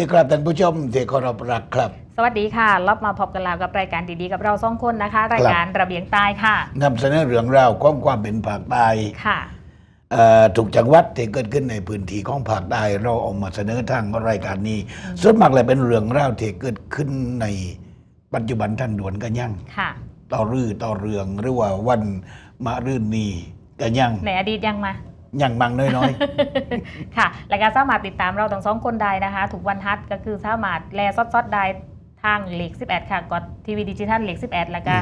วัสดีครับท่านผู้ชมที่เคารพรักครับ สวัสดีค่ะรอบมาพบกันแล้วกับรายการดีๆ กับเราสองคนนะคะ รายการระเบียงใต้ค่ะนำเสนอเรื่องราวของความเป็นภาคใต้ค่ะเอ่อถูกจังหวัดที่เกิดขึ้นในพื้นที่ของภาคใต้เราเอามาเสนอทางรายการนี้ส่วนมากเลยเป็นเรื่องราวที่เกิดขึ้นในปัจจุบันท่านด่วนกันยังค่ะต่อรือต่อเรืองหรือว่าวันมารื่นนี้กันยังในอดีตยังมา ยังมังน้อยค่ะรายการสามารถติดตามเราทั้งสองคนได้นะคะ ถูกวันฮัทก็คือสามารถแลซอดๆได้ทางเหล็ก11 ค่ะกดทีวีดิจิทัลเหล็ก11 แล้วก็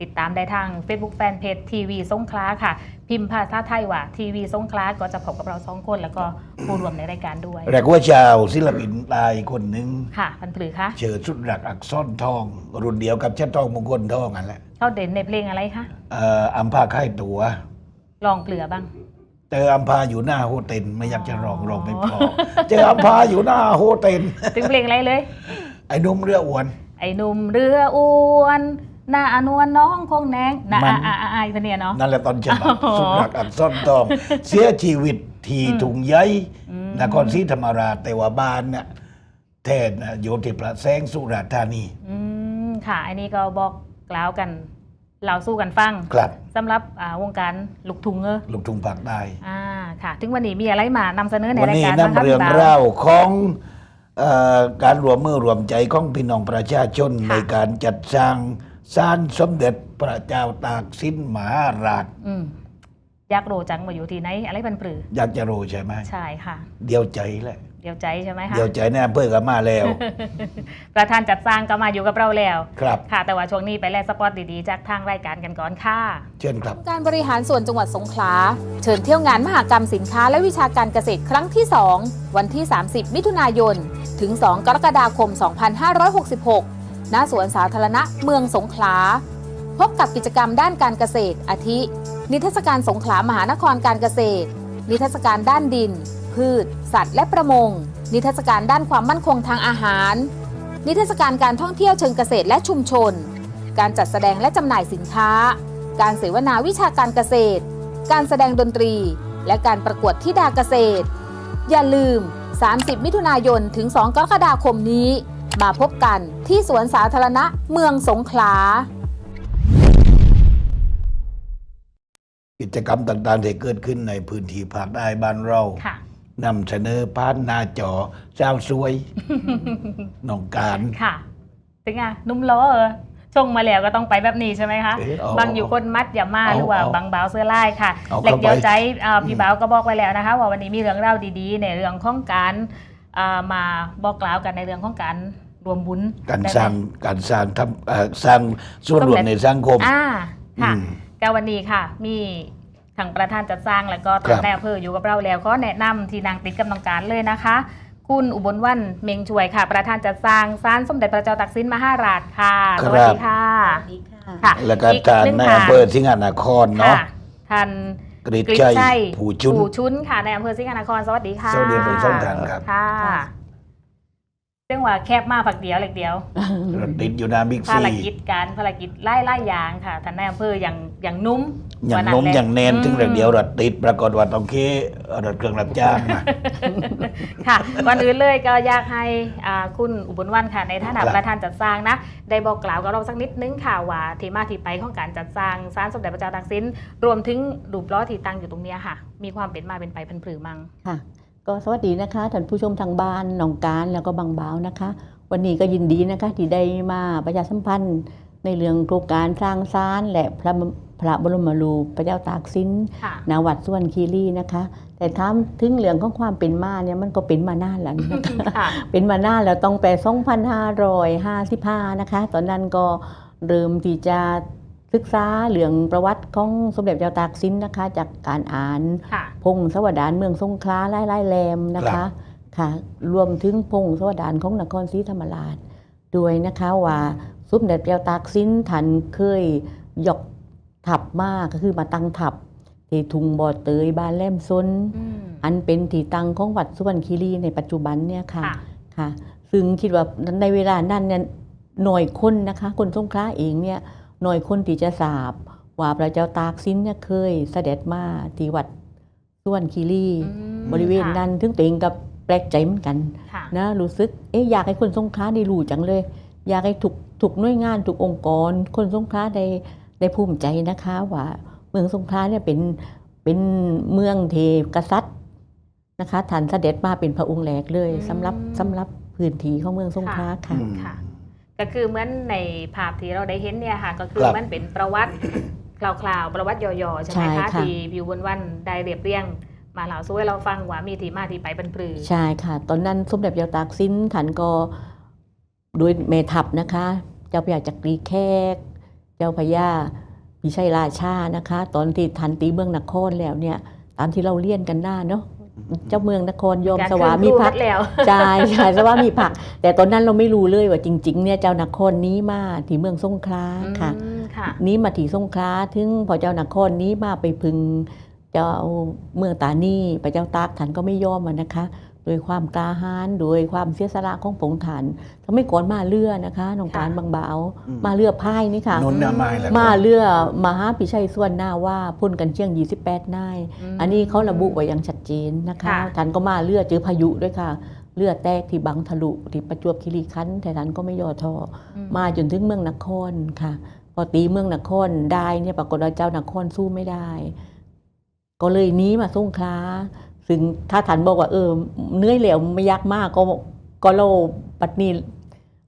ติดตามได้ทาง Facebook Fanpage ทีวีสงขลาค่ะ พิมพ์ภาษาไทยว่าทีวีสงขลาก็จะพบกับเราสองคน แล้วก็ผู้รวมในรายการด้วยๆแรกว่าชาวศิลปินตายคนหนึ่งค่ะพันปลือคะเชิดสุดรักอักษรทอง รุ่นเดียวกับเช่นทองมงคลทองนั่นแหละเขาเด่นในเพลงอะไรคะเอ่ออัมพาค่ายตัวลองเกลือบ้าง เจออัมพาอยู่หน้าโฮเทลไม่อยากจะร้องร้องไม่พอ เจออัมพาอยู่หน้าโฮเทลถึงเพลงอะไรเลย ไอ้หนุ่มเรืออ้วน ไอ้หนุ่มเรืออ้วนหน้าอนวลน้องคงแนงหน้ามันอาอาอาอาเนี่ยเนาะนั่นแหละตอนฉบับอ๋อสุดรักอักษรทอง เสียชีวิตที่ถุงใยอืมนครศรีธรรมราชแต่ว่าบ้านเนี่ยแทนน่ะอยู่ที่พระแสงสุราษฎร์ธานี อืมค่ะ อันนี้ก็บอกกล่าวกัน เราสู้กันฟังครับสำหรับอ่าวงการลูกทุ่งเออลูกทุ่งภาคใต้อ่าค่ะ ถึงวันนี้มีอะไรมานำเสนอในวันรายนี้การบ้างนำคะเรื่องพี่บ่าว เล่าวของเอ่อการรวมมือรวมใจของพี่น้องประชาชนค่ะ ในการจัดสร้างศาลสมเด็จพระเจ้าตากสินมหาราชอืมอยากรู้จังว่าอยู่ที่ไหนอะไรเป็นปรือ อยากจะรู้ใช่ไหม ใช่ค่ะ เดียวใจแหละ เดี๋ยวใจใช่ไหมคะเดียวใจแน่อำเพื่อก็มาแล้ว ประธานจัดสร้างก็มาอยู่กับเราแล้วครับค่ะแต่ว่าช่วงนี้ไปแลกสปอตดีๆ จากทางรายการกันก่อนค่ะ เชิญครับ การบริหารส่วนจังหวัดสงขลา เชิญเที่ยวงานมหกรรมสินค้าและวิชาการเกษตรครั้งที่ 2 วันที่ 30 มิถุนายน ถึง 2 กรกฎาคม 2566 ณ สวนสาธารณะเมืองสงขลา พบกับกิจกรรมด้านการเกษตร อาทิ นิทรรศการสงขลามหานครการเกษตร นิทรรศการด้านดิน พืช สัตว์และประมง นิทรรศการด้านความมั่นคงทางอาหาร นิทรรศการการท่องเที่ยวเชิงเกษตรและชุมชน การจัดแสดงและจำหน่ายสินค้า การเสวนาวิชาการเกษตร การแสดงดนตรี และการประกวดที่ดาเกษตร อย่าลืม 30 มิถุนายนถึง 2 กรกฎาคมนี้ มาพบกันที่สวนสาธารณะเมืองสงขลากิจกรรมต่างๆที่เกิดขึ้นในพื้นที่ภาคใต้บ้านเราค่ะ นำเสนอผ่านหน้าจอเจ้าสวยน้องการ ค่ะถึงอะนุ่มล้อเออชงมาแล้วก็ต้องไปแบบนี้ใช่ไหมคะ เอ๊ะเอาบางอยู่คนมัดอย่ามาเอาหรือว่าเอาบางเบาเสื้อลายค่ะเอาเหล็กเข้าไปเดียวใจอ่าพี่อืมเบาก็บอกไว้แล้วนะคะ ว่าวันนี้มีเรื่องเล่าดีๆ ในเรื่องของการอ่ามาบอกกล่าวกันในเรื่องของการรวมบุญการได้ไหม สร้างการสร้างทำเอ่อสร้างส่วนรวมในสังคม อ่าค่ะอืมก็วันนี้ค่ะ มี ทางประธานจัดสร้างแล้วก็ครัทางบนายอำเภออยู่กับเราแล้วขอแนะนำที่นางติดกำลังการเลยนะคะ คุณอุบลวันเมงช่วยค่ะ ประธานจัดสร้างศาลสมเด็จพระเจ้าตากสินมหาราชค่ะครับสวัสดีค่ะสวัสดีค่ะค่ะแล้วก็อีการหนึ่งในค่ะอำเภอสิงหนครเนาะค่ะท่านกฤษกฤษชัยชัยผู้ชุนผู้ชุนค่ะในอำเภอสิงห์นครสวัสดีค่ะสวัสดีทั้งสองท่านครับค่ะค่ะเรื่องว่าแคบมากผักเดียวเล็กเดียวรถติดอยู่หนาบิ๊กภาซีรกิจการภารกิจไล่ไล่อย่างค่ะท่านนายอำเภออย่างอย่างนุ่ม อย่างวันนมแหละอย่างแนนถึงเรื่องเดียวรถติดปรากฏว่าต้องเครถเครื่องรับจ้างมาค่ะก่อนอื่นเลยก็อยากให้อ่าคุณอุบลวันค่ะในฐานะครับประธานจัดสร้างนะได้บอกกล่าวกับเราสักนิดนึงค่ะว่าที่มาที่ไปของการจัดสร้างศาลสมเด็จพระเจ้าตากสินรวมถึงรูปล้อที่ตั้งอยู่ตรงเนี้ยค่ะ มีความเป็นมาเป็นไปพันผือมังค่ะก็สวัสดีนะคะท่านผู้ชมทางบ้านหนองการแล้วก็บางบ่าวนะคะ วันนี้ก็ยินดีนะคะที่ได้มาประชาสัมพันธ์ในเรื่องโครงการสร้างศาลและพระบ พระบรมรูปพระเจ้าตากสินค่ะณวัดส่วนคีรีนะคะ แต่ถามถึงเรื่องของความเป็นมาเนี่ยมันก็เป็นมานานแล้วนะคะค่ะเป็นมานานแล้วต้องไป2,555นะคะ ตอนนั้นก็เริ่มที่จะศึกษาเรื่องประวัติของสมเด็จเจ้าตากสินนะคะ จากการอ่านค่ะพงศาวดารเมืองสงขลาไล่ไล่แรมนะครัคะบค่ะ รวมถึงพงศาวดารของนครศรีธรรมราชด้วยนะคะว่าสมเด็จเจ้าตากสินท่านเคยยก ทัพมาก็คือมาตั้งทัพที่ทุงบ่อเตยบ้านแหลมซนอืมอันเป็นที่ตั้งของวัดสุวรรณคีรีในปัจจุบันเนี่ยค่ะค่ะค่ะ ซึ่งคิดว่าในเวลานั้นเนี่ยหน่อยคนนะคะ คนสงขลาเองเนี่ยหน่อยคนที่จะทราบว่าพระเจ้าตากสินเนี่ยเคยเสด็จมาที่วัดสุวรรณคีรีอืมบริเวณค่ะนั้นถึงตัวเองกับแปลกใจเหมือนกันค่ะนะรู้สึกเอ๊ะอยากให้คนสงขลาได้รู้จังเลย อยากให้ถูกถูกหน่วยงานถูกองค์กร คนสงขลาได้ ได้ภูมิใจนะคะว่าเมืองสงขลาเนี่ยเป็นเป็นเมืองเทกษัตริย์นะคะท่านเสด็จมาเป็นพระองค์แรกเลยอืมสำหรับสำหรับพื้นที่ของเมืองสงขลาค่ะอืมค่ะ ก็คือเหมือนในภาพที่เราได้เห็นเนี่ยค่ะ ก็คือครับมันเป็นประวัติคร่าวๆประวัติย่อๆใช่ไหมใช่คะค่ะที่วิววันวันๆได้เรียบเรียงมาเล่าสู่ให้เราฟังว่ามีที่มาที่ไปเป็นปรือ ใช่ค่ะ ตอนนั้นสมเด็จเจ้าตากสินท่านก็โดยเมทัพนะคะ เจ้าพระยาจักรีแขก เจ้าพระยาพิชัยราชานะคะ ตอนที่ทันตีเมืองนครแล้วเนี่ยตามที่เราเลี่ยนกันหน้าเนาะเจ้าเมืองนครยอมอยากสวาขึ้นมีครูพักแล้วใช่ใช่สวามีพักแต่ตอนนั้นเราไม่รู้เลยว่าจริง ๆ เนี่ยเจ้านครนี้มาที่เมืองสงขลาค่ะอืมค่ะ นี้มาที่สงขลาถึงพอเจ้านครนี้มาไปพึงเจ้าเมืองตานีพระเจ้าตากท่านก็ไม่ยอมอะนะคะ โดยความกล้าหาญโดยความเสียสละของผงฐานทำให้ก่อนมาเรือนะคะน้องค่ะการบางบ่าวอืมมาเรือพายนี่ค่ะนุนหน้าไม้แล้วมาเรือมหาพิชัยส่วนหน้าว่าพ่นกันเชียง 28 นายมอันนี้เขาระบุไว้อย่างชัดเจนนะคะค่ะท่านก็มาเรือเจอพายุด้วยค่ะเรือแตกที่บังทะลุที่ประจวบคีรีขันธ์แต่ท่านก็ไม่ย่อท้ออืมาจนถึงเมืองนครค่ะ พอตีเมืองนครได้เนี่ยปรากฏว่าเจ้านครสู้ไม่ได้ ก็เลยหนี้มาสงขลา ซึ่งถ้าท่านบอกว่าเออเนื้อยเหลวไม่ยากมากก็ก็เราปัตนี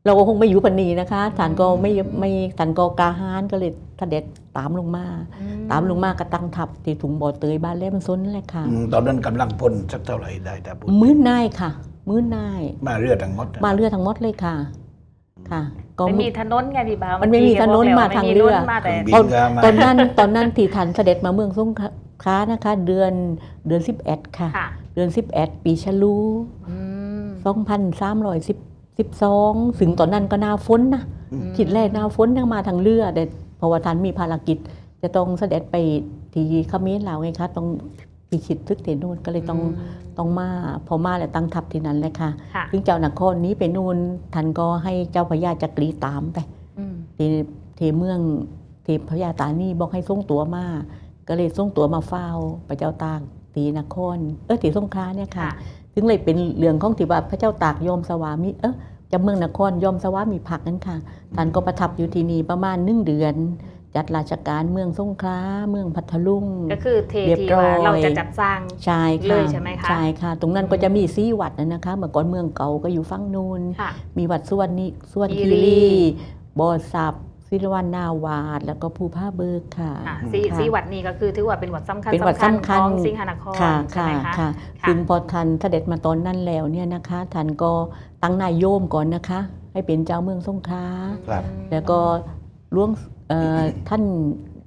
เราก็คงไม่อยู่ปัตนีนะคะท่านก็ไม่ไม่ท่านก็กาหารก็เลยเสด็จตามลงมาอืตามลงมากระตังทับที่ถุงบ่อเตยบ้านแหลมซนแหละค่ะอืมตอนนั้นกำลังพลสักเท่าไหร่ได้แต่พูดมื้อนายค่ะ มื้อนายมาเรือทั้งหมดมาเรือทั้งหมดเลยค่ะค่ะก็ไม่มีถนนไงพี่บ่าวมันไม่มีถนนมาทางเรือไม่มีถนนมาแต่บินก็มาตอนนั้นตอนนั้นที่ทันเสด็จมาเมืองสง ขลานะคะ เดือนเดือน 11 ค่ะ ค่ะ เดือน 11 ปีฉลูอืม2312ถึงตอนนั้นก็หนาฝนนะอืมคิดแรกหนาฝนยังมาทางเรือแต่เพราะว่าท่านมีภารกิจ จะต้องเสด็จไปที่เขมรลาวไงคะต้องพิชิตทึกเตนูนก็เลยต้องต้องมาพอมาแล้วตั้งทัพที่นั้นเลยค่ะ ค่ะซึ่งเจ้านครนี้ไปนู่นท่านก็ให้เจ้าพญาจักรีตามไป อืมที่ที่เมืองที่พญาตานีบอกให้ส่งตัวมา ก็เลยส่งตัวมาเฝ้าพระเจ้าตากตีนครเออตีสงขลาเนี่ยค่ะค่ะ ถึงเลยเป็นเรื่องของที่ว่าพระเจ้าตากยอมสวามิเออจำเมืองนครยอมสวามีพักนั้นค่ะท่านก็ประทับอยู่ที่นี่ประมาณหนึ่งเดือนจัดราชการเมืองสงขลาเมืองพัทลุงก็คือเทเรียบทีร้อยว่าเราจะจัดสร้างใช่เลค่ะยใช่ไหมคะใช่ค่ะ ตรงนั้นก็จะมีซีวัดนะนะคะเมื่อก่อนเมืองเก่าก็อยู่ฝั่งนู้นค่ะมีวัดสวนนิสวนคีคีรีรีบอสับ ศิลวันนาวาดแล้วก็ภูผ้าเบิกค่ะค่ะซีค่ะ ซีวัดนี้ก็คือถือว่าเป็นวัดสำคัญเป็นวัดสำคัญ ของสิงหนครค่ะใช่ค่ะไหมคะ ค่ะค่ะ ซึ่งพอท่านเสด็จมาตอนนั้นแล้วเนี่ยนะคะท่านก็ตั้งนายโยมก่อนนะคะ ให้เป็นเจ้าเมืองสงขลาครับ แล้วก็ล่วงเอ่อท่าน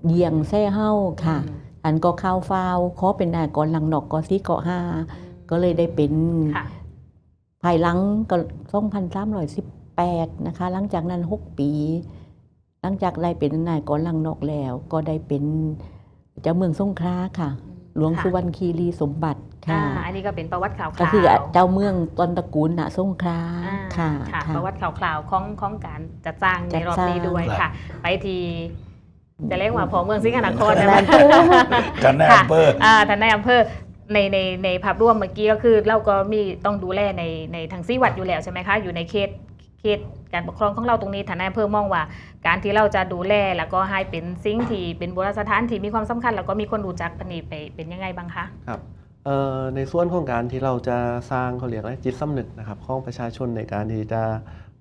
เยียงแซ่เฮ้าค่ะท่านก็เข้าเฝ้าขอเป็นนายก่อนหลังนอกกอซีเกาะห้าก็เลยได้เป็น ค่ะ ภายหลังก็2318นะคะ หลังจากนั้น 6 ปี หลังจากได้เป็นนายก่อนหลังนอกแล้ว ก็ได้เป็นเจ้าเมืองสงขลาค่ะ หลวงค่ะสุวรรณคีรีสมบัติอ่าค่ะ อันนี้ก็เป็นประวัติข่าวๆก็คือเจ้าเมืองต้นตระกูลณสงขลาอ่าค่ะค่ะค่ะ ประวัติข่าวๆของของการจัดสร้างในรอบนี้ด้วยจัดสร้างค่ะ ไปทีจะเรียกว่าพอเมืองสิงหนครท่านได้ไหมนายอำเภอท่านนายอำเภออ่าท่านนายอำเภอในในในภาพรวมเมื่อกี้ก็คือเราก็มีต้องดูแลในในทางซีวัดอยู่แล้วใช่ไหมคะ อยู่ในเขต เขตการปกครองของเราตรงนี้ท่านนายอำเภอมองว่า การที่เราจะดูแลแล้วก็ให้เป็นสิ่งที่เป็นโบราณสถานที่มีความสำคัญ แล้วก็มีคนรู้จักปนีไปเป็นยังไงบ้างคะครับเอ่อในส่วนของการที่เราจะสร้างเขาเรียกอะไรจิตสำนึกนะครับของประชาชนในการที่จะ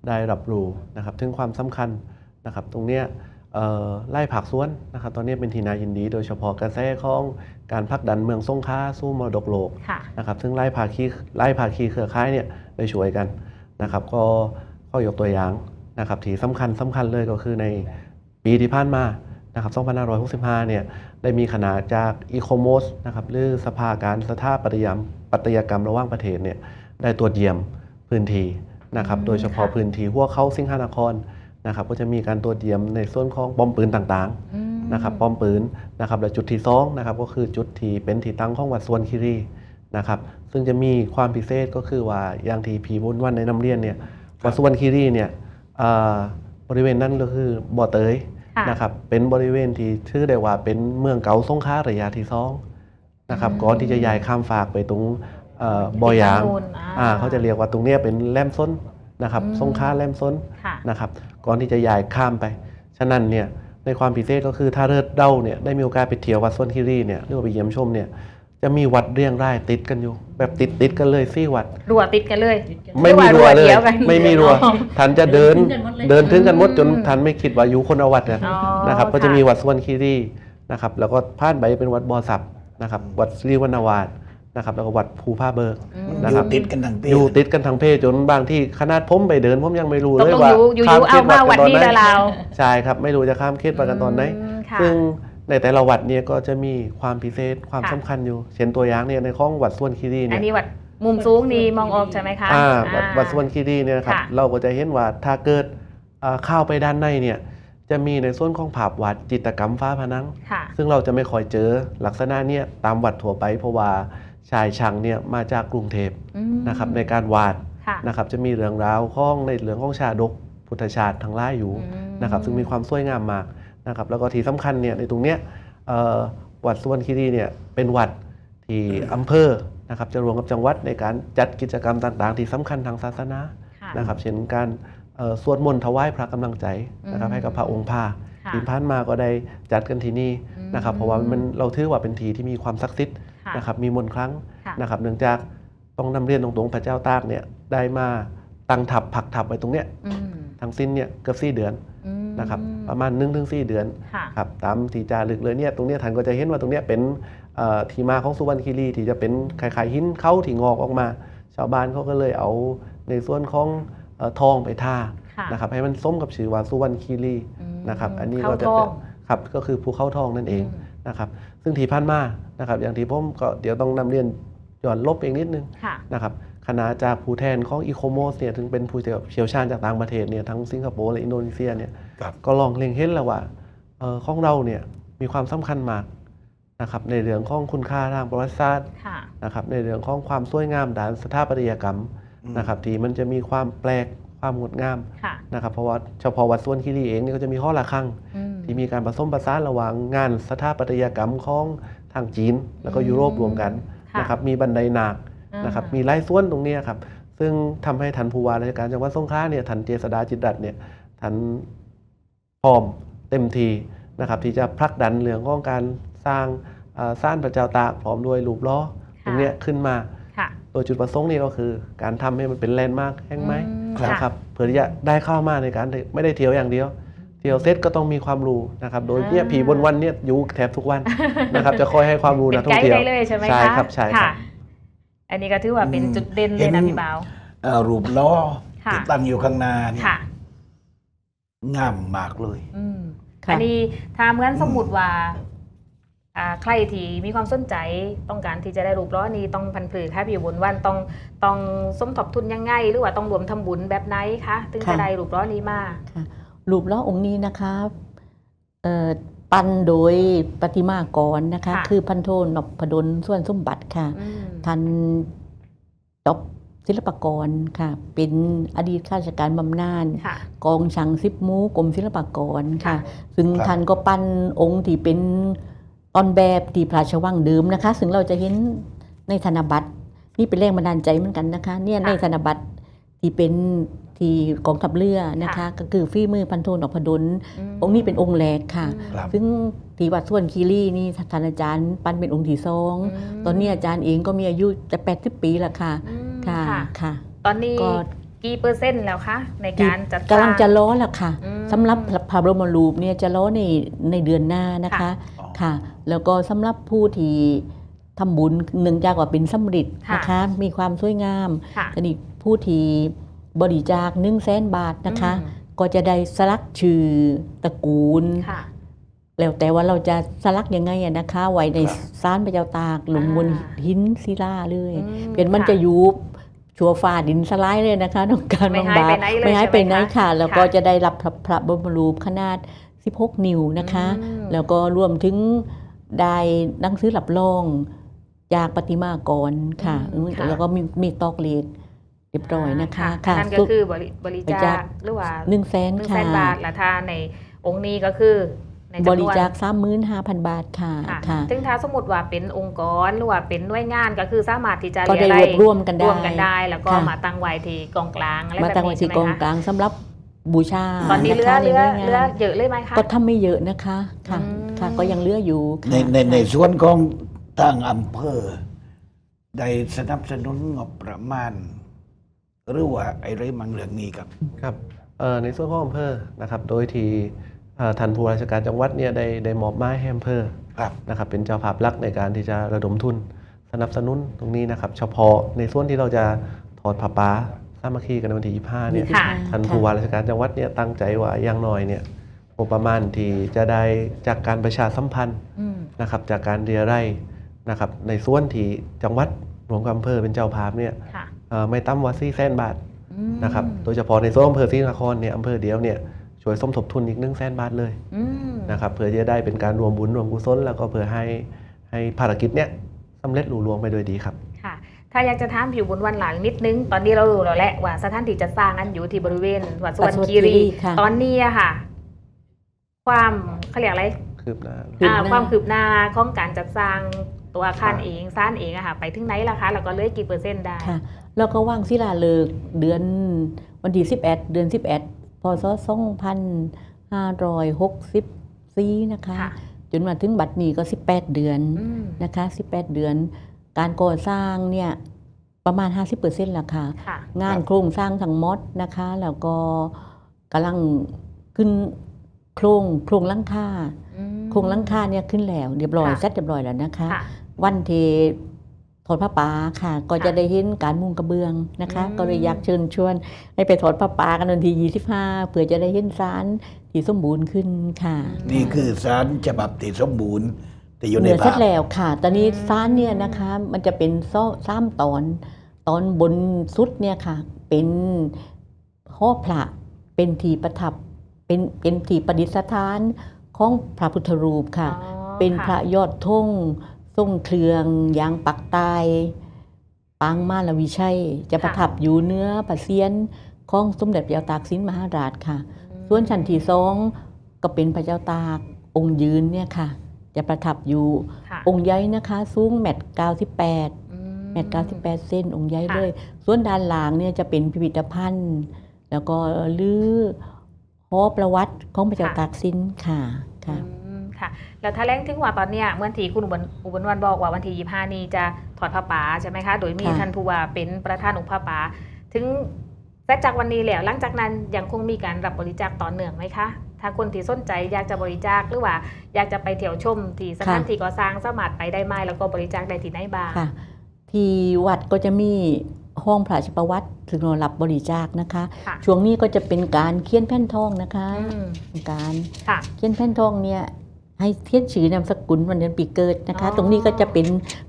ได้รับรู้นะครับถึงความสำคัญนะครับ ตรงเนี้ยเอ่อไล่ผักสวนนะครับตอนนี้เป็นทีนายินดีโดยเฉพาะกระแสของการผลักดันเมืองสงขลาสู่มรดกโลกค่ะนะครับซึ่งไล่ภาคีไล่ภาคีเครือข่ายเนี่ยได้ช่วยกันนะครับ ก็ ก็ยกตัวอย่างนะครับที่สำคัญสำคัญเลยก็คือในปีที่ผ่านมานะครับ2565 เนี่ย ได้มีขนาดจากอีโคโมสนะครับ หรือสภาการสถาปัตยกรรมปัตยกรรมระหว่างประเทศเนี่ย ได้ตรวจเยี่ยมพื้นที่นะครับอืมโดยเฉพาะค่ะพื้นที่หัวเข้าสิงหนครนะครับ ก็จะมีการตรวจเยี่ยมในส่วนของบอมปืนต่างๆอืมนะครับ ป้อมปืนนะครับ และจุดที่สองนะครับ ก็คือจุดที่เป็นที่ตั้งของวัดสวนคีรีนะครับ ซึ่งจะมีความพิเศษก็คือว่าอย่างที่ผีบุญวันในน้ำเลียนเนี่ย วัดสวนคีรีเนี่ยอ่าบริเวณนั้นก็คือบ่อเตยค่ะนะครับเป็นบริเวณที่ชื่อได้ว่าเป็นเมืองเก่าสงขลาระยะที่สองนะครับอืมก่อนที่จะย้ายข้ามฝากไปตรงเอ่อบ่อยางที่ทนูนอ่าเขาจะเรียกว่าตรงเนี้ยเป็นแหลมซ้นนะครับอืมทรงค้าแหลมซ้นค่ะนะครับก่อนที่จะย้ายข้ามไป ฉะนั้นเนี่ยในความพิเศษก็คือถ้าเลิศเด้าเนี่ยได้มีโอกาสไปเที่ยววัดส้นคิรีเนี่ยหรือว่าไปเยี่ยมชมเนี่ย จะมีวัดเรียงรายติดกันอยู่ แบบติดติดๆกันเลยซี่วัด รัวติดกันเลย ไม่มีรัวเลยหรือว่ารัวเดียวกันไม่มีรัวอ๋อทันจะเดินเดินถึงกันหมดเลยเดินถึงกันหมดจนทันไม่คิดว่าอยู่คนละวัดเนี่ยอ๋อนะครับ ก็ค่ะจะมีวัดสวนคีรีนะครับ แล้วก็ผ่านไปเป็นวัดบอสับนะครับวัดศรีวรรณวาสนะครับแล้วก็วัดภูผ้าเบิกอืมอนะครัยู่บติดกันทั้งปีอยู่ติดกันทั้งเพศจนบางที่ขนาดผมไปเดินผมยังไม่รู้ตกเลยลงว่าอยู่อยู่ข้อยู่เขเอาตมาวัดกันี้ตอแล้วเราใช่ครับไม่รู้จะข้ามเขตมากันตอนไหนอืมค่ะซึ่ง ในแต่ละวัดเนี่ยก็จะมีความพิเศษความค่ะ สำคัญอยู่ เช่นตัวอย่างเนี่ยในข้องวัดสวนคีรีอัเนี่นยนี้วัดมุมสูงนี่มองออกใช่ไหมคะ อ่าวัดอ่าวัดสวนคีรีเนี่ยนะครับค่ะ เราก็จะเห็นว่าถ้าเกิดอ่าเข้าไปด้านในเนี่ยจะมีในส่วนของภาพวาดจิตรกรรมฟ้าผนัง ค่ะ ซึ่งเราจะไม่ค่อยเจอลักษณะเนี่ยตามวัดทั่วไป เพราะว่าชายชังเนี่ยมาจากกรุงเทพอืมนะครับในการวาดค่ะนะครับจะมีเรื่องราวของในเรื่องของชาดกพุทธชาติทั้งหลายอยู่อืมนะครับซึ่งมีความสวยงามมาก นะครับแล้วก็ที่สำคัญเนี่ยในตรงเนี้ยเอ่อวัดสุวรรณคีรีเนี่ยเป็นวัดที่อำเภอนะครับจะรวมกับจังหวัดในการจัดกิจกรรมต่างๆ ที่สำคัญทางศาสนาค่ะนะครับเช่นการเอ่อสวดมนต์ถวายพระกำลังใจนะครับอืมให้กับพระองค์พาค่ะที่ผ่านมาก็ได้จัดกันที่นี่อืมนะครับเพราะว่ามันเราถือว่าเป็นทีที่มีความศักดิ์สิทธิ์ค่ะนะครับมีมนต์ครั้งค่ะนะครับเนื่องจากต้องนำเรียนตรงๆพระเจ้าตากเนี่ยได้มาตั้งทับผักทับไว้ตรงเนี้ยอืมทั้งสิ้นเนี่ยเกือบสี่เดือนอืม นะครับประมาณ1นถึงสเดือนค่ะครับตามที่จารึกเลยเนี่ยตรงเนี้ยท่านก็จะเห็นว่าตรงเนี้ยเป็นเอ่อที่มาของสุวรรณคีรีที่จะเป็นคล้ายๆหินเขาที่งอกออกมา ชาวบ้านเขาก็เลยเอาในส่วนของเอ่อทองไปท่าค่ะนะครับให้มันสมกับชื่อว่าสุวรรณคีรีอืมนะครับอันนี้เข้าก็จะทเป็อนงครับก็คือภูเขาทองนั่นเองอืมนะครับซึ่งที่ผ่านมานะครับอย่างที่ผมก็เดี๋ยวต้องนำเรียนย้อนลบเองนิดนึงค่ะนะครับค ณะจากผู้แทนของอีโคโมสเนี่ยถึงเป็นผู้เชี่ยวชาญจากต่างประเทศเนี่ยทั้งสิงคโปร์และอินโดนีเซียเนี่ยครับก็ลองเล็งเห็นแล้วว่าเออของเราเนี่ยมีความสำคัญมากนะครับในเรื่องของคุณค่าทางประวัติศาสตร์ค่ะนะครับในเรื่องของความสวยงามด้านสถาปัตยกรรมนะครับที่มันจะมีความแปลกความงดงามค่ะนะครับเพราะว่าเฉพาะวัดสวนคีรีเองเนี่ยก็จะมีข้อละครังอืมที่มีการผสมผสานระหว่างงานสถาปัตยกรรมของทางจีน แล้วก็ยุโรปรวมกันค่ะนะครับมีบันไดนาคอ่า นะครับมีไล่ส่วนตรงเนี้ยครับซึ่งทำให้ทันผู้ว่าราชการจังหวัดสงขลาเนี่ยทันเจษดาจิตรรัตน์เนี่ยทันพร้อมเต็มทีนะครับที่จะผลักดันเรื่องของการสร้างอ่าสร้างพระเจ้าตากพร้อมด้วยรูปล้อตรงเนี้ยขึ้นมาค่ะโดยจุดประสงค์นี่ก็คือ การทำให้มันเป็นแลนด์มาร์คแห่งไหมอืมครับนะครับเพื่อที่จะได้เข้ามาในการไม่ได้เที่ยวอย่างเดียว เที่ยวเซตก็ต้องมีความรู้นะครับโดยเนี่ยอ่าผีบนวันเนี่ยอยู่แทบทุกวันนะครับจะคอยให้ความรู้เป็นักนท่อไกงด์เที่ยวได้เลยใช่ไหมคะใช่ครับใช่ครับะ อันนี้ก็ถือว่าเป็นอืมจุดเด่นเลยเห็นะนพี่บ่าวเอ่อรูปล้อค่ะที่ตั้งอยู่ข้างหน้าเนี่ยค่ะ งามมากเลย อืมค่ะ อันนี้ถ้าเหมือนสมมุติว่าอ่า ใครที่มีความสนใจต้องการที่จะได้รูปล้อนี้ต้องพันผือค่ะพี่อุบลวันต้องต้องสมทบทุนยังไง หรือว่าต้องรวมทำบุญแบบไหนคะถึงจะค่ะได้รูปล้อนี้มาค่ะรูปล้อองค์นี้นะคะเอ่อ ปั้นโดยประติมากรนะคะ ค่ะ คือพันโทนพดลส่วนสมบัติค่ะ อืม ท่านจบศิลปากรค่ะ เป็นอดีตข้าราชการบำนาญค่ะ กองชังซิบมูกรมศิลปากรค่ะ ค่ะ ซึ่งครับ ท่านก็ปั้นองค์ที่เป็นตอนแบบที่พระราชวังเดิมนะคะ ซึ่งเราจะเห็นในธนบัตรนี่เป็นแรงบันดาลใจเหมือนกันนะคะ เนี่ยค่ะในธนบัตรที่เป็น ที่กองทัพเรือนะคะค่ะก็คือฝีมือพันโทนอพดลมองค์นี้เป็นองค์แรกค่ะอืมครับ ซึ่งที่วัดส่วนคีรีนี่ท่านอาจารย์ปั้นเป็นองค์ที่สองมตอนนี้อาจารย์เองก็มีอายุจะแปดสิบปีแล้วค่ะอืมค่ะค่ะ ค่ะ ตอนนี้ก็ กี่เปอร์เซ็นต์แล้วคะ ในการจัดสกำร้าลังงจะล้อแล้วค่ะอืม สำหรับพระบรมรูปเนี่ยจะล้อในในเดือนหน้านะคะค่ะอ๋อ ค่ะ แล้วก็สำหรับผู้ที่ทำบุญหนึ่งจากว่าเป็นสำเร็จค่ะนะคะ มีความสวยงาม ค่ะทีนี้ผู้ที่ บริจาคหนึ่งแสนบาทนะคะอืมก็จะได้สลักชื่อตระกูลค่ะแล้วแต่ว่าเราจะสลักยังไงอะนะคะ ไว้ในครับซานพระเจ้าตากลงบนอ่าหินศิลาเลยอืมเห็นมันค่ะจะยุบชัวฟ้าดินสไลด์เลยนะคะน้องการไม่น้องหายบาไปไหนเลยไม่หายไปไหนใช่ไหมคะค่ะ แล้วก็ค่ะจะได้รับพระพระบรมรูปขนาด 16 นิ้วนะคะอืมแล้วก็รวมถึงได้หนังสือหลับรองจากปฏิมากรค่ะอืมค่ะแล้วก็มีมีตอกเลข เรียบร้อยนะคะค่ะนั่นก็คือบริบริบริจาจาคคหรือว่าหนึ่งแสนหนึ่งแสค่ะนบาทและถ้าในองค์นี้ก็คือในจำนวนบริจาค35,000บาทค่ะค่ะค่ะซึ่งถ้าสมมติว่าเป็นองค์กรหรือว่าเป็นหน่วยงานก็คือสามารถที่จะก็ได้เยรวบรวมกันได้รวมกันได้ แล้วก็ค่ะมาตั้งไว้ที่กองกลางอะไรมาแบบตั้งไว้นี้ที่ใช่กองไหมกคะลางสำหรับบูชาตอนนี้เหลือนะคะเหลือใหเหลือน่วยงานเยอะเลยไหมคะก็ทำไม่เยอะนะคะค่ะอืมค่ะก็ยังเหลืออยู่ค่ะในในในส่วนของทางอำเภอได้สนับสนุนงบประมาณ หรือว่าไอ้เรื่องมังเรื่องนี้ครับครับเอ่อในส่วนของอำเภอนะครับโดยที่เอ่อท่านผู้ว่าราชการจังหวัดเนี่ยได้ได้มอบหมายให้อำเภอครับนะครับเป็นเจ้าภาพหลักในการที่จะระดมทุนสนับสนุนตรงนี้นะครับเฉพาะในส่วนที่เราจะถอดผ้าป่าสามัคคีกันในวันที่25เนี่ยค่ะท่านผู้ว่าราชการจังหวัดเนี่ยตั้งใจว่าอย่างน้อยเนี่ยงบประมาณที่จะได้จากการประชาสัมพันธ์อืมนะครับจากการเรียไร่นะครับในส่วนที่จังหวัดรวมกับอำเภอเป็นเจ้าภาพเนี่ยค่ะเอ่อ ไม่ต่ำกว่า4แสนบาทอืมนะครับ โดยเฉพาะในส่วนอำเภอศรีนครเนี่ยอำเภอเดียวเนี่ยช่วยสมทบทุนอีก1 0 0 0 0แสนบาทเลยอืมนะครับเพื่อจะได้เป็นการรวมบุญรวมกุศลแล้วก็เพื่อให้ให้ภารกิจเนี่ยสำเร็จลุล่วงไปโดยดีครับค่ะถ้าอยากจะถามผิวบนวันหลังนิดนึง ตอนนี้เรารู้แล้วแหละว่าสถานที่จะสร้างอันอยู่ที่บริเวณวัดสวรรณคีรีค่ะตอนนี้อะค่ะ ความเขาเรียกอะไรคืบหน้าคืบหน้าอ่าความคืบหน้าของการจัดสร้างตัวอาคารเองสร้างเองอะค่ะ ไปถึงไหนล่ะคะแล้วก็เหลยกี่เปอร์เซ็นต์ได้ค่ะ แล้วก็ว่างศิลาฤกษ์เดือนวันที่11 เดือน 11พศ2564นะคะค่ะจนมาถึงบัดนี้ก็ 18 เดือนอืมนะคะ 18 เดือน การก่อสร้างเนี่ยประมาณ 50%แล้วค่ะค่ะ งานโครงสร้างทั้งหมดนะคะ แล้วก็กำลังขึ้นโครงโครงหลังคาอืมโครงหลังคาเนี่ยขึ้นแล้วเรียบร้อยค่ะเสร็จเรียบร้อยแล้วนะคะค่ะวันเท ถอดผ้าป่าค่ะ ก็ค่ะจะได้เห็นการมุงกระเบื้องนะคะอืมก็เลยอยากเชิญชวน ให้ไปถอดผ้าป่ากันวันที่25เพื่อจะได้เห็นสารที่สมบูรณ์ขึ้นค่ะ นี่คือสารฉบับที่สมบูรณ์ที่อยู่เหในนือเสร็ภาจพแล้วค่ะ ตอนนี้สารเนี่ยนะคะ มันจะเป็นซ้อซ้ำตอน ตอนบนสุดเนี่ยค่ะ เป็นห้อพระ เป็นทีประทับ เป็นเป็นทีประดิษฐานของพระพุทธรูปค่ะอ๋อเป็นพค่ระยอดธง ทรงเครืองยางปักใตาย ปางมาลวิชัย จะประทับอยู่เนื้อประเซียนของสมเด็จพระเจ้าตากสินมหาราชค่ะ ส่วนชั้นที่สองก็เป็นพระเจ้าตากองค์ยืนเนี่ยค่ะ จะประทับอยู่ค่ะองค์ใหญ่นะคะ สูงแมตร98อืแมตร98เส้นองค์ใหญ่ค่ะเลย ส่วนด้านหลังเนี่ยจะเป็นพิพิธภัณฑ์ แล้วก็ลือหอประวัติของพระเจ้าตากสินค่ะค่ะอืม ค่ะ แล้วถ้าแรงถึงว่าตอนเนี้ยเมื่อที่คุณอุบลอุบลวันบอกว่าวันที่ยี่ห้านี้จะถอดผ้าป่าใช่ไหมคะ โดยมีค่ะท่านผู้ว่าเป็นประธานองค์ผ้าป่าถึงเสร็จจากวันนี้แล้วหลังจากนั้นยังคงมีการรับบริจาคต่อเนื่องไหมคะ ถ้าคนที่สนใจอยากจะบริจาคหรือว่า อยากจะไปเที่ยวชมที่สถานที่ก่อสร้างสามารถไปได้ไหมแล้วก็บริจาคได้ที่ไหนบ้างค่ะที่วัดก็จะมีห้องพระราชประวัติถึงรอรับบริจาคนะคะค่ะช่วงนี้ก็จะเป็นการเขียนแผ่นทองนะคะอืมการค่ะเขียนแผ่นทองเนี่ย ให้เทียนชื่อนามสกุลวันเดือนปีเกิดนะคะ อ๋อ ตรงนี้ก็จะเป็น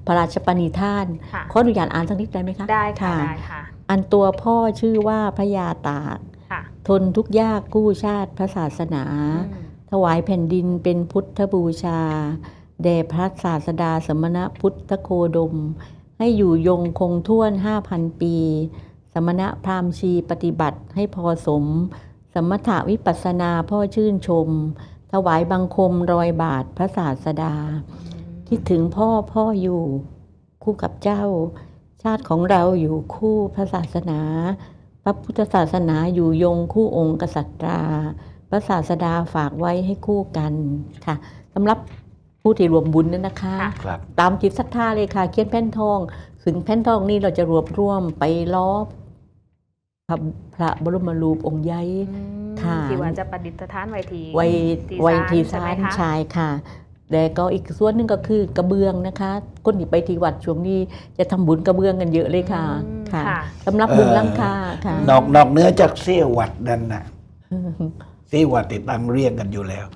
พระราชปณิธาน ค่ะขออนุญาตอ่านสักนิดได้ไหมคะได้ค่ะได้ค่ะอันตัวพ่อชื่อว่าพระยาตาก ค่ะทนทุกข์ยากกู้ชาติพระศาสนา อืม ถวายแผ่นดินเป็นพุทธบูชา แด่พระศาสดาสมณพุทธโคดม ให้อยู่ยงคงท่วน 5,000 ปี สมณะพราหมณ์ชีปฏิบัติให้พอสม สมถาวิปัสสนาพ่อชื่นชม ถวายบังคมรอยบาทพระศาสดา คิดถึงพ่อพ่ออยู่คู่กับเจ้า ชาติของเราอยู่คู่พระศาสนา พระพุทธศาสนาอยู่ยงคู่องค์กษัตราพระศาสดาฝากไว้ให้คู่กันค่ะสำหรับผู้ที่รวมบุญนั่นนะคะค่ะครับตามจิตศรัทธาเลยค่ะเขียนแผ่นทอง ถึงแผ่นทองนี้เราจะรวบรวมไปล้อ พระพระบรมรูปองค์ใหญ่อืมค่ะที่ว่าจะประดิษฐานไว้ทีไว้ที่ไว้ที่ศาศาลลใช่ไหมคะชายค่ะแต่ก็อีกส่วนหนึ่งก็คือกระเบื้องนะคะคนที่ไปที่วัดช่วงนี้จะทำบุญกระเบื้องกันเยอะเลยค่ะอืมค่ะค่ะสำหรับบุญหลังคาค่ะนอกนอกเหนื้อจากเสี้ยวัดนั่นนะเสี้ยวัดติดตั้งเรียงกันอยู่แล้ว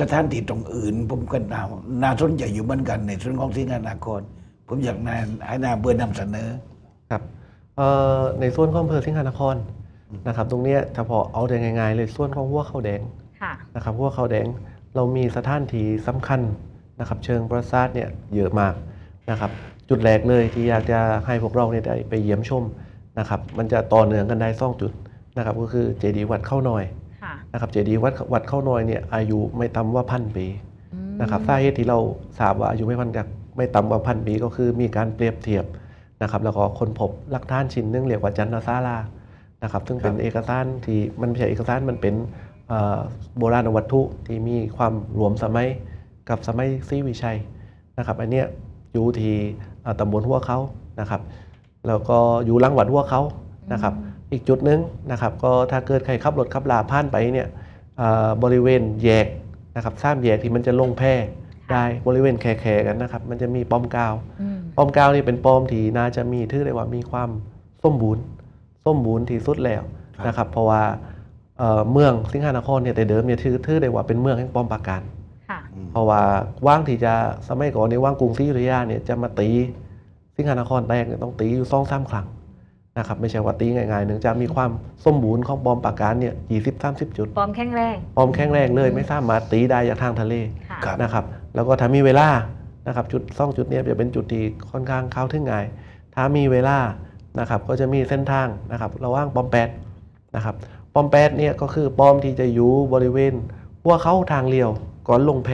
สถานที่ตรงอื่น ผมก็น่าน่าสนใจอยู่เหมือนกันในส่วนของสิงหานครผมอยากนาให้นาเบื่อนำเสนอครับเอ่อ ในส่วนของอำเภอสิงหนครนะครับ ตรงเนี้ยเฉพาะเอาแต่ง่ายๆเลยส่วนของหัวเขาแดงค่ะนะครับหัวเขาแดงเรามีสถานที่สำคัญนะครับ เชิงประวัติศาสตร์เนี่ยเยอะมากนะครับ จุดแรกเลยที่อยากจะให้พวกเราเนี่ยได้ไปเยี่ยมชมนะครับ มันจะต่อเนื่องกันได้สองจุดนะครับ ก็คือเจดีย์วัดเข้าหน่อยค่ะนะครับเจดีย์วัดวัดเข้าน้อยเนี่ยอายุไม่ต่ำกว่าพันปีอืมนะครับสาเหตุที่เราทราบว่าอายุไม่พันกับไม่ต่ำกว่าพันปีก็คือมีการเปรียบเทียบ นะครับแล้วก็ค้นพบหลักฐานชิ้นหนึงเรียกว่าจันทซาลานะครับซึ่งเป็นเอกสารที่มันไม่ใช่เอกสารมันเป็นเอ่อโบราณวัตถุที่มีความรวมสมัยกับสมัยศรีวิชัยนะครับอันเนี้ยอยู่ที่เอ่อตำบลหัวเขานะครับแล้วก็อยู่หลังวัดหัวเขานะครับอีกจุดหนึ่งนะครับก็ถ้าเกิดใครขับรถขับลาผ่านไปเนี่ยเอ่อบริเวณแยกนะครับสามแยกที่มันจะลงแพร่ได้บริเวณแคๆกันนะครับ มันจะมีป้อมกาวอืม ป้อมกาวนี่เป็นป้อมที่น่าจะมีถือได้ว่ามีความสมบูรณ์สมบูรณ์ที่สุดแล้วนะครับ เพราะว่าเอ่อเมืองสิงหานครเนี่ยแต่เดิมเนี่ยถือถือได้ว่าเป็นเมืองแห่งป้อมปราการค่ะเพราะว่าว่างที่จะสมัยก่อนในว่างกรุงศรีอยุธยาเนี่ยจะมาตีสิงหานครแตกเนี่ยต้องตีอยู่สองสามครั้งนะครับไม่ใช่ว่าตีง่ายๆเนื่องจากมีความสมบูรณ์ของปอมปราการเนี่ยยี่สิบสามสิบจุดปลอมแข็งแรงปอมแข็งแรงเลยไม่สามารถตีได้จากทางทะเลค่ะครับนะครับ แล้วก็ถ้ามีเวลา นะครับจุดซ่องจุดเนี้ยจะเป็นจุดที่ค่อนข้างเข้าถึงง่าย ถ้ามีเวลานะครับก็จะมีเส้นทางนะครับระหว่างปอมแปดนะครับปอมแปดเนี่ยก็คือปอมที่จะอยู่บริเวณหัวเขาทางเลี้ยวก่อนลงแพ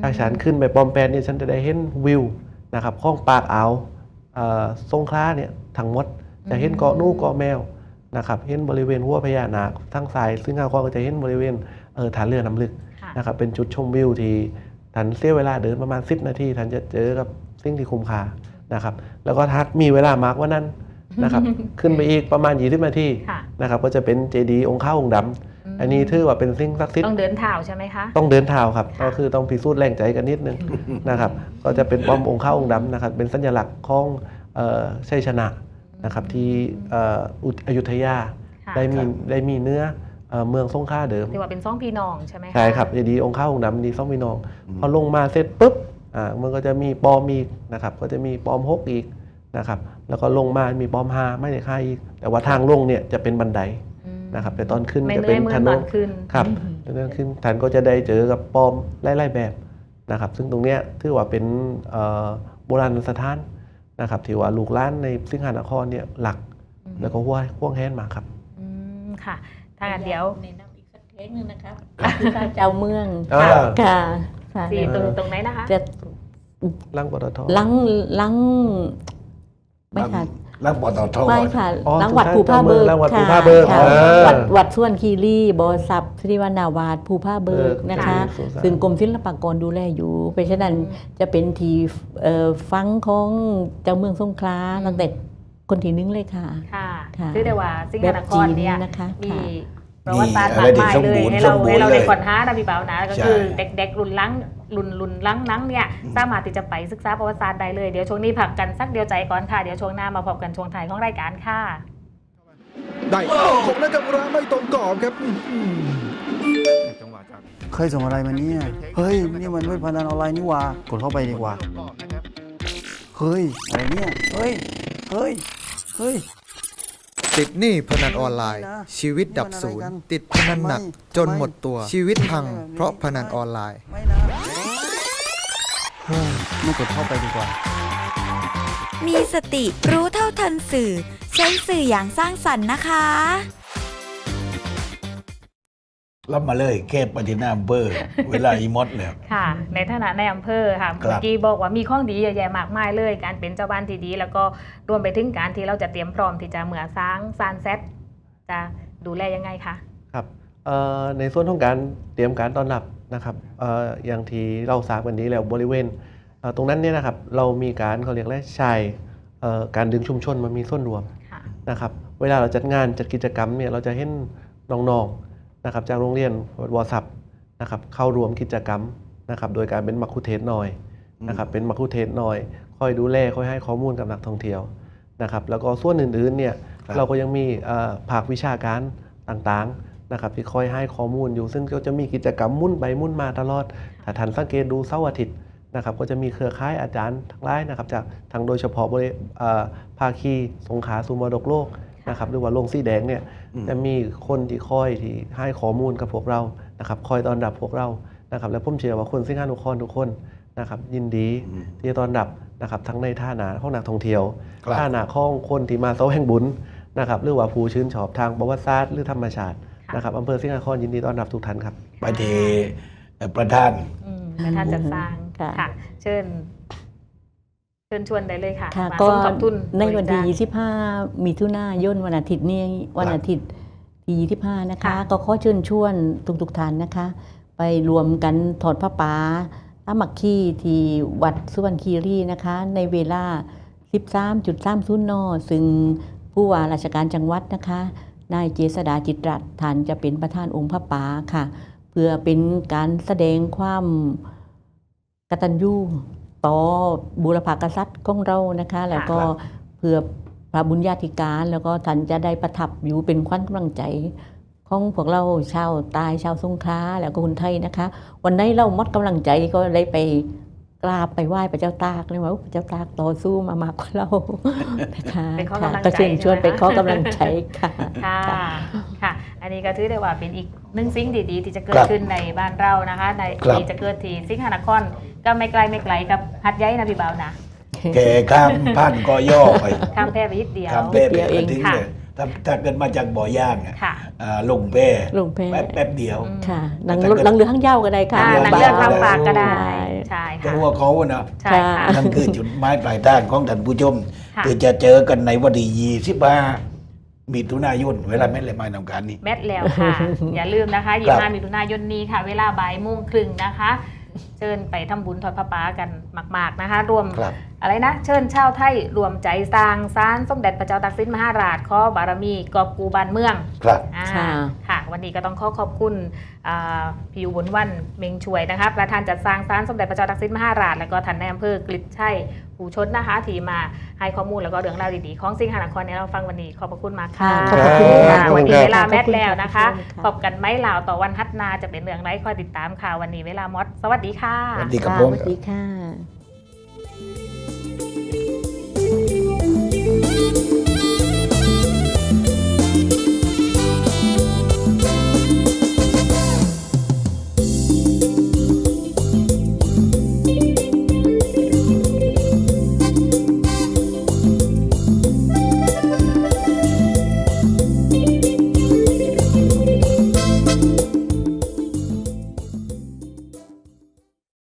ถ้าฉันขึ้นไปปอมแปดเนี่ยฉันจะได้เห็นวิวนะครับข้องปากอ่าวเอ่อสงขลาเนี่ยทั้งหมดจะเห็นเกาะนู่เกาะแมวนะครับเห็นบริเวณหัวพญานาคทั้งสายซึ่งข้าวก็จะเห็นบริเวณเออฐานเรือน้ำลึกนะครับเป็นจุดชมวิวที่ ท่านเสียเวลาเดินประมาณ 10 นาทีท่านจะเจอกับสิ่งที่คุ้มค่านะครับแล้วก็ถ้ามีเวลามากกว่านั้นนะครับขึ้นไปอีกประมาณ 20 นาทีค่ะนะครับก็จะเป็นเจดีย์องค์ข้าองค์ดำอันนี้ถือว่าเป็นสิ่งศักดิ์สิทธิ์ต้องเดินเท้าใช่ไหมคะต้องเดินเท้าครับค่ะก็คือต้องพิสูจน์แรงใจกันนิดนึงนะครับก็จะเป็นป้อมองค์ข้าองค์ดำนะครับเป็นสัญลักษณ์ของเอ่อชัยชนะนะครับที่เอ่ออุอยุธยาค่ะได้มีได้มีเนื้อ เอ่อเมืองสงขลาเดิมถือว่าเป็นซ่องพี่น้องใช่ไหมะใช่ครับดีองค์ข้าองค์ดำดีซ่องพี่น้อง พอลงมาเสร็จปุ๊บอ่ามันก็จะมีปอมอีกนะครับก็จะมีปอมหกอีกนะครับแล้วก็ลงมามีปอมห้าไม่ได้ค่าอีก แต่ว่าทางลงเนี่ยจะเป็นบันไดอืมนะครับแต่ตอนขึ้นไม่จะเหเป็นื่อยนเหมือถนนตอนนขึ้นครับดังนั้นขึ้นท่านก็จะได้เจอกับปอมไล่ๆแบบนะครับ ซึ่งตรงเนี้ยถือว่าเป็นเอ่อโบราณสถานนะครับที่ว่าลูกหล้านในสิงหานครเนี่ยหลักอืมแล้วก็ห่วห่วงแหนมาครับอืม ค่ะถ้างั้นเดี๋ยวแนะนำอีกสักเพลงหนึงนะครับคือการเจ้าเมืองอ่าค่ะค่ะสีตรงตรงไหนนะคะ จะลังปตท ลังลังไม่ค่ะแล้วปตท ไม่ค่ะอ๋อลังวัดสุภูดท้ายผ้าเบิกลังวัดภูค่ะผ้าเบิกค่ะอ่าวัดวัดส่วนคีรีบอสับสิริวานาวาดภูผ้าเบิกเบิกนะคะ สงสาร ซึ่งกรมศิลปากรดูแลอยู่ เพราะฉะนั้นจะเป็นทีเอ่อฟังของเจ้าเมืองสงขลาตั้งแต่ คนที่หนึงเลยค่ะ ค่ะค่ะคือได้ว่าสิงหนครเนี่ยแบบจีนนะคะมีค่ะประวัติศาสตร์มีมากอะไรมายที่เลยสมบูรณ์ให้เราสมบูรณ์ให้เราเลได้ยขอนหานะพี่เบานะก็ใช่คือเด็กๆรุ่นหลังรุ่นรุ่นหลังนังเนี่ยสามารถที่จะไปศึกษาประวัติศาสตร์ได้เลยเดี๋ยวช่วงนี้พักกันสักเดียวใจก่อนค่ะเดี๋ยวช่วงหน้ามาพบกันช่วงท้ายของรายการค่ะ ได้ผมและกับร้านไม่ตรงกรอบครับเคยส่งอะไรมาเนี่ยเฮ้ยนี่มันเว็บพนันออนไลน์นี่หว่ากดเข้าไปดีกว่าเฮ้ยอะไรเนี่ยเฮ้ยเฮ้ย เฮ้ย ติดหนี้พนันออนไลน์ไม่นะชีวิตดับศูนย์ติดพนันหนักไม่จนหมดตัวไม่ชีวิตพังไม่เพราะพนันออนไลน์ไม่นะเฮ้ยไม่กดเข้าไปดีกว่า มีสติรู้เท่าทันสื่อ ใช้สื่ออย่างสร้างสรรค์นะคะ รับมาเลยแค่ปฏิหนาอำเบอร์เวลาอีมดแล้ว ค่ะ ในฐานะในอำเภอค่ะครับ เมื่อกี้บอกว่ามีข้องดีเยอะแยะมากมายเลย การเป็นเจ้าบ้านที่ดี แล้วก็รวมไปถึงการที่เราจะเตรียมพร้อมที่จะเหมือสร้างซานเซ็ตจะดูแลยังไงคะ ครับเอ่อในส่วนของการเตรียมการต้อนรับนะครับเอ่ออย่างที่เราทราบกันนี้แล้วบริเวณเอ่อตรงนั้นเนี่ยนะครับเรามีการเขาเรียกว่าชายเอ่อการดึงชุมชนมามีส่วนรวมค่ะ นะครับเวลาเราจัดงานจัดกิจกรรมเนี่ยเราจะเห็นน้องๆ นะครับจากโรงเรียนวอสับนะครับเข้าร่วมกิจกรรมนะครับโดยการเป็นมักคุเทศหน่อยนะครับเป็นมักคุเทศหน่อยคอยดูแลคอยให้ข้อมูลกับนักท่องเที่ยวนะครับแล้วก็ส่วนอื่นๆเนี่ยครับเราก็ยังมีเอ่อภาควิชาการต่างๆนะครับที่คอยให้ข้อมูลอยู่ ซึ่งก็จะมีกิจกรรมมุ่นไปมุ่นมาตลอดถ้าท่านสังเกตดูเสาร์อาทิตย์นะครับก็จะมีเครือข่ายอาจารย์ทั้งหลายนะครับจากทางโดยเฉพาะบริเอ่อภาคีสงขลาสุมรดกโลก นะครับหรือว่าโรงสีแดงเนี่ยอืมจะมีคนที่คอยที่ให้ข้อมูลกับพวกเรานะครับคอยต้อนรับพวกเรานะครับและผมเชื่อว่าคนสิงหานุครทุกคนนะครับยินดีอืมที่จะต้อนรับนะครับทั้งในท่าหนาของนักท่องเที่ยวครับท่าหนาของคนที่มาเสาแห่งบุญนะครับหรือว่าผู้ชื่นชอบทางประวัติศาสตร์หรือธรรมชาตินะครับอำเภอสิงห์นครยินดีต้อนรับทุกท่านครับไปที่เอ่อประธานอืมและท่านจัดสร้างค่ะค่ะเชิญ เชิญชวนได้เลยค่ะค่ะมาก็สมทบทุนในวันที่บริจาค25มิถุนายนวันอาทิตย์นี้วันอาทิตย์ที่25 นะคะค่ะก็ขอเชิญชวนทุกๆท่านนะคะ ไปรวมกันถอดผ้าป่าตามักขี้ที่วัดสุวรรณคีรีนะคะ ในเวลา 13.30นซึ่งผู้ว่าราชการจังหวัดนะคะ นายเจษดาจิตรัตน์ท่านจะเป็นประธานองค์พระป่าค่ะ เพื่อเป็นการแสดงความกตัญญู ต่อบุรพากษัตริย์ของเรานะคะ แล้วก็ครับเพื่อพระบุญญาธิการแล้วก็ท่านจะได้ประทับอยู่เป็นขวัญกำลังใจของพวกเราชาวใตายชาวสงขลาแล้วก็คนไทยนะคะ วันนี้เราหมดกำลังใจก็เลยไป กราบไปไหว้พระเจ้าตากเลยว่าพระเจ้าตากต่อสู้มามากกว่าเรานะคะไปขอกำลังใจก็เชิญชวนใช่ไหมไปคะขอกำลังใจค่ะค่ะค่ะ อันนี้ก็ถือได้ว่าเป็นอีกหนึ่งสิ่งดีๆ ที่จะเกิคดรับขึ้นในบ้านเรานะคะ ในครับที่จะเกิดที่สิงหนครก็ไม่ไกลไม่ไกลกับหัดใหญ่นะพี่เบานะแกข้ามผ่านก็ย่อไปข้ามแพร่ไปนิดเดียวข้ามเป้ไปเดียวเองถึงค่ะเลย ถ้าถ้าเกิดมาจากบ่อย่างอะค่ะ อ่าลงเป้ลงแพแป๊บแป๊บเดียวอืมค่ะหนังแต่ถ้าเกิดหนังเรือข้างเย้าก็ได้ค่ะ อ่าหนังบ้าเรื่องข้ามฝากก็ได้ใช่ใช่แต่ค่ะ ว่าเขานะใช่ค่ะ นั่นคือจุดหมายปลายทางของท่านผู้ชมค่ะคือจะเจอกันในวันที่ยี่สิบห้ามิถุนายนเวลาแม่เลยมานำการนี้ แมทแล้วค่ะ อย่าลืมนะคะยี่ครับ ห้ามิถุนายนนี้ค่ะ เวลาบ่ายโมงครึ่งนะคะ เชิญไปทำบุญทอดพระป่ากันมาก ๆนะคะรวม ครับ อะไรนะ เชิญชาวไทยรวมใจสร้างสารสมเด็จพระเจ้าตากสินมหาราชขอบารมีกอบกูบานเมืองครับอ่าค่ะ ค่ะ วันนี้ก็ต้องขอขอบคุณอ่าพี่อุบลวันเมงช่วยนะคะประธานจัดสร้างสารสมเด็จพระเจ้าตากสินมหาราช และก็ท่านในอำเภอกฤษชัยผู้ชนนะคะที่มาให้ข้อมูลแล้วก็เรื่องราวดีๆ ของสิงหานครในเราฟังวันนี้ขอบพระคุณมากค่ะค่ะขอบคุณค่ะค่ะ วันนี้เวลาขอบคุณแมทแล้วนะคะขอบคุณค่ะพบกันไหมลาวต่อวันฮัทนาจะเป็นเรื่องไรคอยติดตามค่ะวันนี้เวลามดสวัสดีค่ะ สวัสดีครับค่ะผม สวัสดีค่ะ